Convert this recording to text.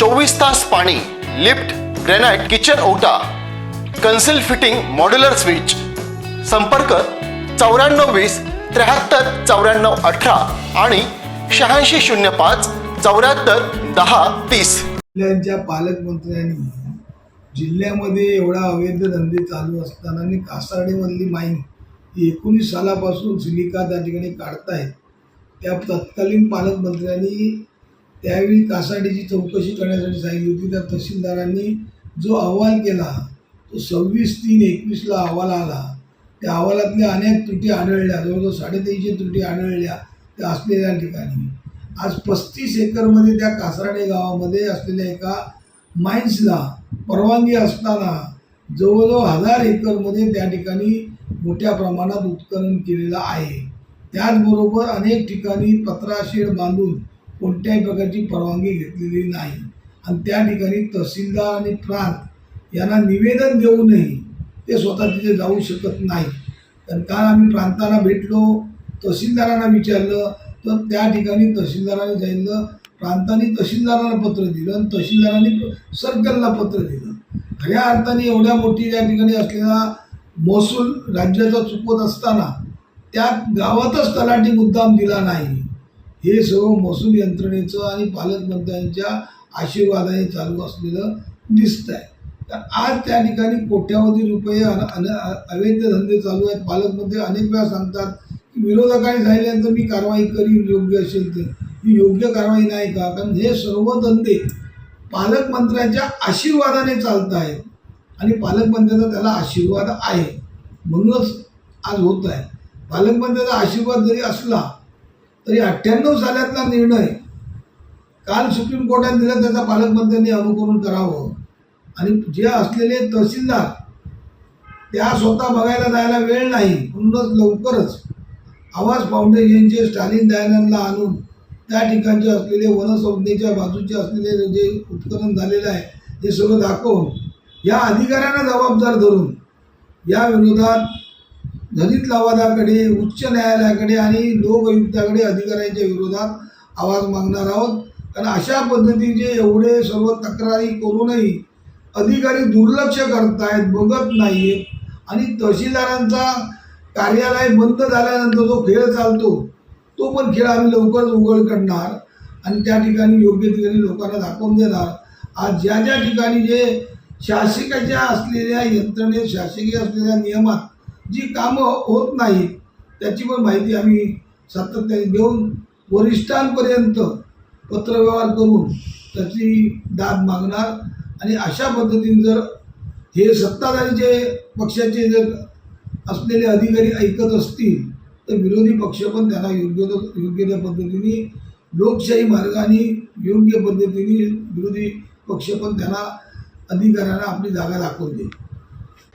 चोवीस तास पाणी लिफ्ट ग्रेनाइट किचन ओटा कन्सिल फिटिंग मॉड्युलर स्विच. संपर्क चौऱ्याण्णव वीस त्र्याहत्तर चौऱ्याण्णव अठरा आणि शहाऐंशी शून्य पाच चौऱ्याहत्तर दहा तीस. जिल्ह्यांच्या पालकमंत्र्यांनी जिल्ह्यामध्ये एवढा अवैध धंदे चालू असताना आणि कासारडेमधली माईन ही एकोणीस सालापासून सिलिका त्या ठिकाणी काढतायत. त्या तत्कालीन पालकमंत्र्यांनी त्यावेळी कासाडीची चौकशी करण्यासाठी सांगितली होती. त्या तहसीलदारांनी जो अहवाल केला तो सव्वीस तीन एकवीसला अहवाल आला. त्या अहवालातल्या अनेक त्रुटी आढळल्या. जवळजवळ साडेतीनशे त्रुटी आढळल्या त्या असलेल्या ठिकाणी. आज पस्तीस एकरमध्ये त्या कासराडे गावामध्ये असलेल्या एका माइन्सला परवानगी असताना जवळजवळ हजार एकरमध्ये त्या ठिकाणी मोठ्या प्रमाणात उत्खनन केलेलं आहे. त्याचबरोबर अनेक ठिकाणी पत्राशेड बांधून कोणत्याही प्रकारची परवानगी घेतलेली नाही. आणि त्या ठिकाणी तहसीलदार आणि प्रांत यांना निवेदन देऊनही ते स्वतः तिथे जाऊ शकत नाही. तर काल आम्ही प्रांताला भेटलो तहसीलदारांना विचारलं तर त्या ठिकाणी तहसीलदारांनी सांगितलं प्रांतांनी तहसीलदारांना पत्र दिलं आणि तहसीलदारांनी सर्कलला पत्र दिलं. खऱ्या अर्थाने एवढ्या मोठी त्या ठिकाणी असलेला महसूल राज्याचा चुकवत असताना त्या गावातच तलाठी मुद्दाम दिला नाही. हे सर्व महसूल यंत्रणेचं आणि पालकमंत्र्यांच्या आशीर्वादाने चालू असलेलं दिसत आहे. तर आज त्या ठिकाणी कोट्यावधी रुपये अन- अन- अवैध धंदे चालू आहेत. पालकमंत्री अनेक वेळा सांगतात की विरोधकांनी झाल्यानंतर मी कारवाई करीन योग्य असेल ते ही योग्य कारवाई नाही का? कारण हे सर्व धंदे पालकमंत्र्यांच्या आशीर्वादाने चालत आहेत. आणि पालकमंत्र्यांचा त्याला आशीर्वाद आहे. म्हणूनच आज होत आहे. पालकमंत्र्याचा आशीर्वाद जरी असला तरी अठ्ठ्याण्णव सालातला निर्णय काल सुप्रीम कोर्टाने दिला त्याचा पालकमंत्र्यांनी अनुकरण करावं. आणि जे असलेले तहसीलदार त्या स्वतः बघायला जायला वेळ नाही म्हणूनच लवकरच आवाज फाउंडेशनचे स्टालिन दयानंदला आणून त्या ठिकाणचे असलेले वनसंज्ञेच्या बाजूचे असलेले जे उत्खनन झालेलं आहे ते सगळं दाखवून या अधिकाऱ्यांना जबाबदार धरून या विरोधात दलित लवादाकडे उच्च न्यायालयाकडे आणि लोकयुक्ताकडे अधिकाऱ्यांच्या विरोधात आवाज मागणार आहोत. कारण अशा पद्धतीचे एवढे सर्व तक्रारी करूनही अधिकारी दुर्लक्ष करतायत बघत नाहीत आणि तहसीलदारांचा कार्यालय बंद झाल्यानंतर जो खेळ चालतो तो पण खेळ आम्ही लवकरच उघड करणार आणि त्या ठिकाणी योग्य ठिकाणी लोकांना दाखवून देणार. आज ज्या ज्या ठिकाणी जे शासकाच्या असलेल्या यंत्रणेत शासकीय असलेल्या नियमात जी कामं होत नाहीत त्याची पण माहिती आम्ही सातत्याने देऊन वरिष्ठांपर्यंत पत्रव्यवहार करून त्याची दाद मागणार. आणि अशा पद्धतीने जर हे सत्ताधारीचे पक्षाचे जर असलेले अधिकारी ऐकत असतील तर विरोधी पक्ष पण त्याला योग्य तो- योग्य त्या पद्धतीने लोकशाही मार्गाने योग्य पद्धतीने विरोधी पक्ष पण त्यांना अधिकाऱ्यांना आपली जागा दाखवून देईल.